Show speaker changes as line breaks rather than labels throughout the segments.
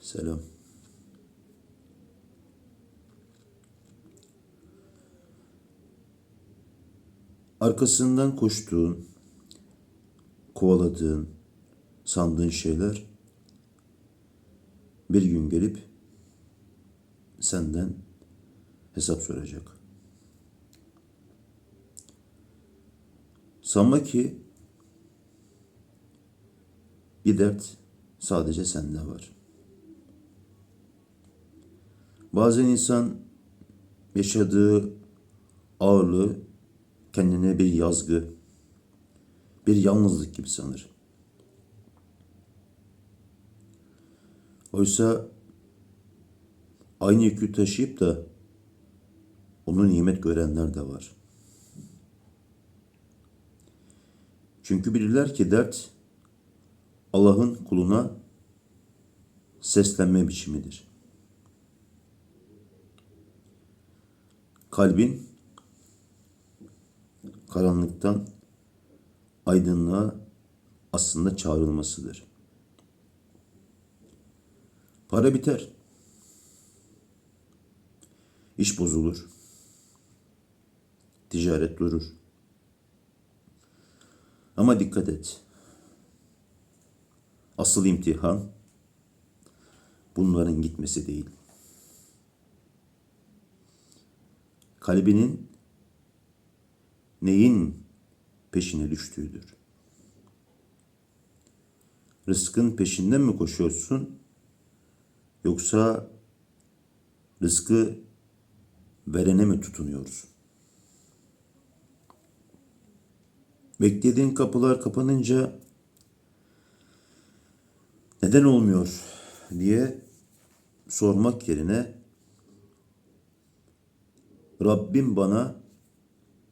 Selam. Arkasından koştuğun, kovaladığın, sandığın şeyler bir gün gelip senden hesap soracak. Sanma ki bir dert sadece sende var. Bazen insan yaşadığı ağırlığı kendine bir yazgı, bir yalnızlık gibi sanır. Oysa aynı yükü taşıyıp da onu nimet görenler de var. Çünkü bilirler ki dert Allah'ın kuluna seslenme biçimidir. Kalbin karanlıktan aydınlığa aslında çağrılmasıdır. Para biter. İş bozulur. Ticaret durur. Ama dikkat et. Asıl imtihan bunların gitmesi değil. Kalbinin neyin peşine düştüğüdür. Rızkın peşinden mi koşuyorsun? Yoksa rızkı verene mi tutunuyorsun? Beklediğin kapılar kapanınca neden olmuyor diye sormak yerine Rabbim bana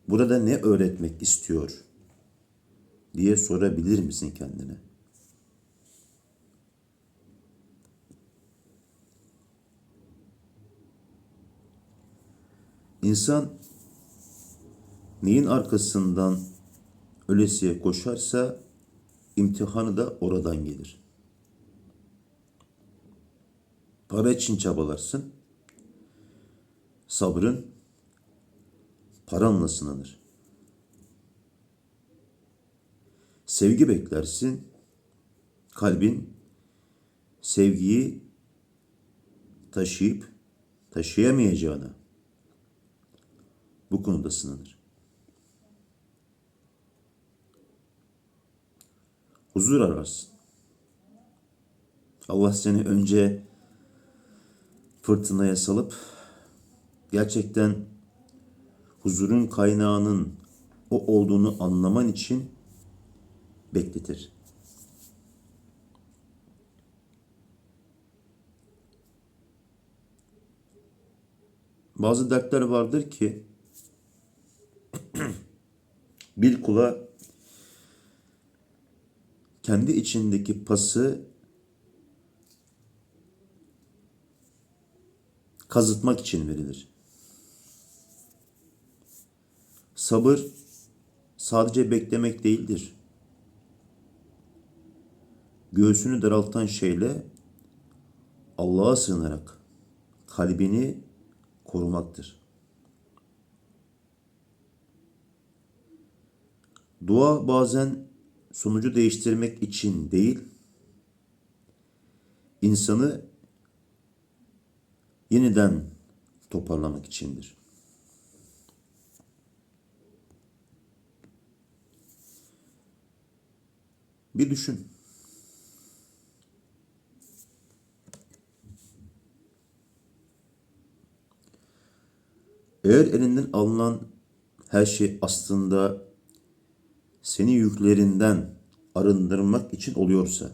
burada ne öğretmek istiyor diye sorabilir misin kendine? İnsan neyin arkasından ölesiye koşarsa imtihanı da oradan gelir. Para için çabalarsın. Sabrın paranla sınanır. Sevgi beklersin. Kalbin sevgiyi taşıyıp taşıyamayacağına bu konuda sınanır. Huzur ararsın. Allah seni önce fırtınaya salıp gerçekten huzurun kaynağının o olduğunu anlaman için bekletir. Bazı dertler vardır ki bir kula kendi içindeki pası kazıtmak için verilir. Sabır sadece beklemek değildir. Göğsünü daraltan şeyle Allah'a sığınarak kalbini korumaktır. Dua bazen sonucu değiştirmek için değil, insanı yeniden toparlamak içindir. Bir düşün. Eğer elinden alınan her şey aslında seni yüklerinden arındırmak için oluyorsa,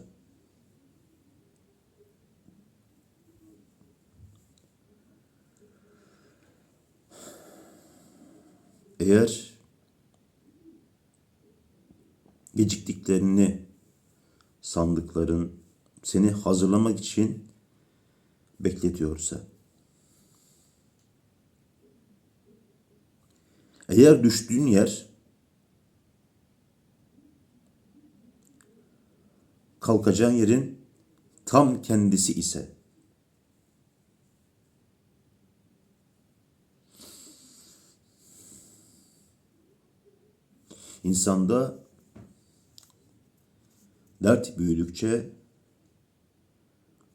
eğer geciktiklerini sandıkların seni hazırlamak için bekletiyorsa. Eğer düştüğün yer kalkacağın yerin tam kendisi ise insanda dert büyüdükçe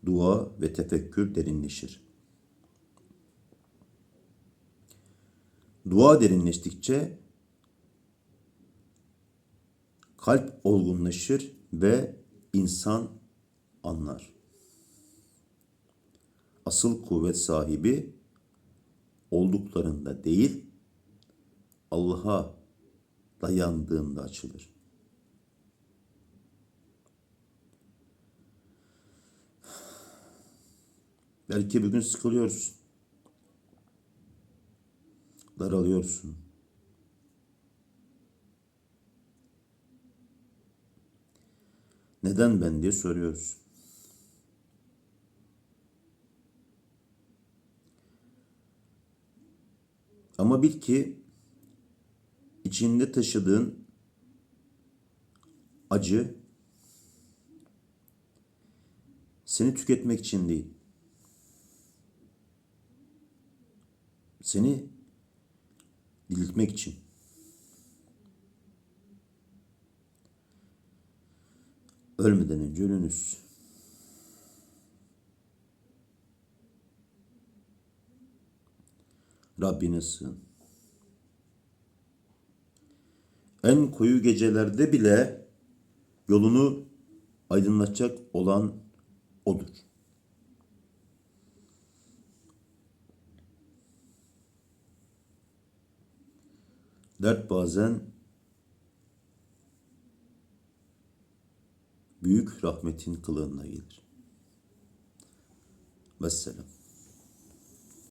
dua ve tefekkür derinleşir. Dua derinleştikçe kalp olgunlaşır ve insan anlar. Asıl kuvvet sahibi olduklarında değil, Allah'a dayandığında açılır. Belki bugün sıkılıyorsun. Daralıyorsun. Neden ben diye soruyorsun. Ama bil ki içinde taşıdığın acı seni tüketmek için değil. Seni diriltmek için. Ölmeden önce ölünüz. Rabbine sığın. En koyu gecelerde bile yolunu aydınlatacak olan O'dur. Dert bazen büyük rahmetin kılığına gelir. Vesselam.